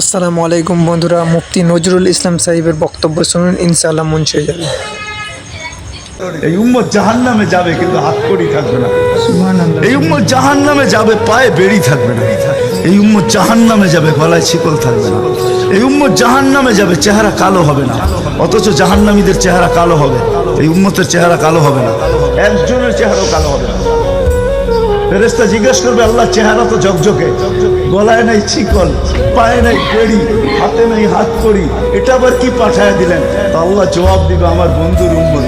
আসসালামু আলাইকুম বন্ধুরা মুফতি নজরুল ইসলাম সাহেবের বক্তব্য শুনুন ইনশাআল্লাহ মন ছুঁয়ে যাবে। এই উম্মত জাহান নামে যাবে কিন্তু হাত কড়ি থাকবে না। সুবহানাল্লাহ। এই উম্মত জাহান নামে যাবে পায়ে বেড়ি থাকবে না। এই উম্মত জাহান নামে যাবে গলায় শিকল থাকবে না। এই উম্মত জাহান নামে যাবে চেহারা কালো হবে না। অথচ জাহান্নামীদের চেহারা কালো হবে। এই উম্মতের চেহারা কালো হবে না। একজনের চেহারা কালো হবে না। ফেরেস্তা জিজ্ঞেস করবে, আল্লাহ চেহারা তো ঝকঝকে। গলায় নাই চিকল পায়ে নাই পেড়ি, হাতে নাই হাত করি এটা আবার কি পাঠায় দিলেন? তা আল্লাহ জবাব দিবে, আমার বন্ধুর উম্মত।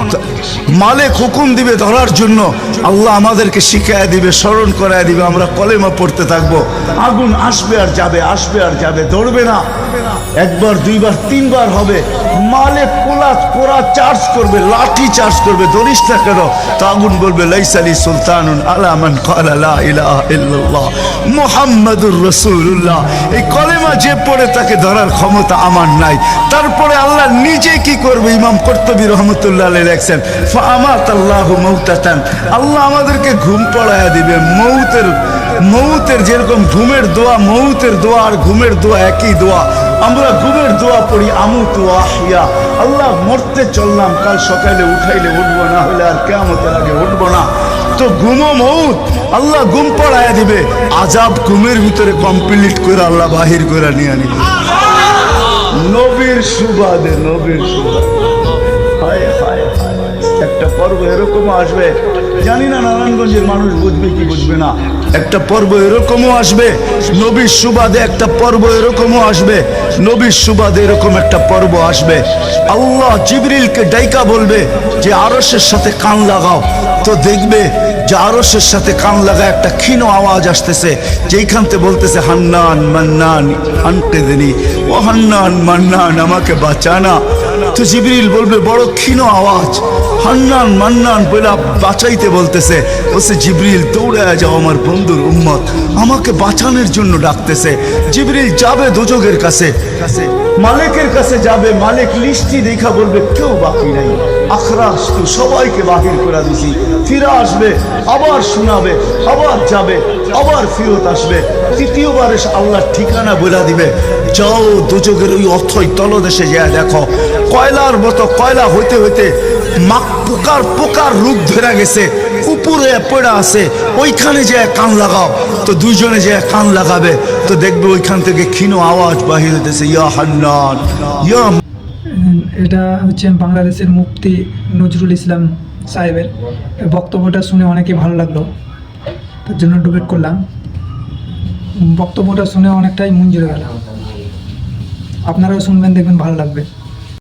মালিক হুকুম দিবে ধরার জন্য আল্লাহ আমাদেরকে শিখায় দিবে, স্মরণ করায় দিবে, আমরা কলেমা পড়তে থাকব। আগুন আসবে আর যাবে, আসবে আর যাবে, ধরবে না। একবার, দুইবার, তিনবার হবে। মালে পোলা পোড়া চার্জ করবে, লাঠি চার্জ করবে, ধরিস না কেন? আগুন বলবে লাইসালি সুলতানুন আলামান মুহাম্মাদুর এই কলেমা যে পড়ে তাকে ধরার ক্ষমতা আমার নাই। তারপরে আল্লাহ নিজে কি করবে? ইমাম কর্তবী রহমতুল্লাহ আলাইহি ফামাত আল্লাহু আমাদেরকে ঘুম পড়ায়া দিবে মৌতের মৌতের যেরকম ঘুমের দোয়া মৌতের দোয়া আর ঘুমের দোয়া একই দোয়া। আমরা ঘুমের দোয়া পড়ি আমু তো আহিয়া আল্লাহ মরতে চললাম কাল সকালে উঠাইলে উঠবো না হলে আর কেমতের আগে উঠবো না। তো ঘুমো মৌত আল্লাহ ঘুম পড়ায়া দিবে। আজাব ঘুমের ভিতরে কমপ্লিট করে আল্লাহ বাহির করে নিয়ে আনিবে নবীর সুবাদে নবীর সুবাদে। হায় হায়। একটা পর্ব এরকম আসবে। জানি না নারায়ণগঞ্জের মানুষ বুঝবে কি বুঝবে না। একটা পর্ব এরকমও আসবে, নবীর সুবাদে একটা পর্ব এরকমও আসবে, নবীর সুবাদে এরকম একটা পর্ব আসবে। আল্লাহ জিবরিলকে ডাইকা বলবে যে আরসের সাথে কান লাগাও। তো দেখবে যে আরসের সাথে কান লাগা একটা ক্ষীণ আওয়াজ আসতেছে যেইখানতে বলতেছে, হান্নান মান্নান, আনতে দেনি। ও হান্নান মান্নান, আমাকে বাঁচানা। তো জিবরিল বলবে, বড় ক্ষীণ আওয়াজ। হান্নান মান্নান বলে বাঁচাইতে বলতেছে, বলছে, জিবরিল, দৌড়ায় যাও আমার বন্ধুর উম্মত। আমাকে বাঁচানোর জন্য ডাকতেছে। জিবরিল যাবে দুযোগের কাছে। কাছে মালিকের কাছে যাবে। মালিক লিস্টি দেখা বলবে, কেউ বাকি নাই। আখরাস তো সবাইকে বাহির করে দিছি। ফিরে আসবে, আবার শোনাবে, আবার যাবে, আবার ফিরত আসবে। তৃতীয়বার এসে আল্লাহর ঠিকানা বলে দিবে। যাও দুযোগের ওই অথই তলদেশে যায় দেখো। কয়লার মতো কয়লা হইতে হইতে মাক পোকার পোকার রূপ ধরে গেছে, উপরে পড়া আছে, ওইখানে যে কান লাগাও। তো দুইজনে যে কান লাগাবে, তো দেখবে ওইখান থেকে ক্ষীণ আওয়াজ বাহির হইতেছে, ইয়া হান্নান, ইয়া এটা হচ্ছেন বাংলাদেশের মুক্তি নজরুল ইসলাম সাহেবের বক্তব্যটা শুনে অনেকই ভালো লাগল। তার জন্য ডোবেট করলাম। বক্তব্যটা শুনে অনেকটাই মন গেল। আপনারাও শুনবেন, দেখবেন, ভালো লাগবে।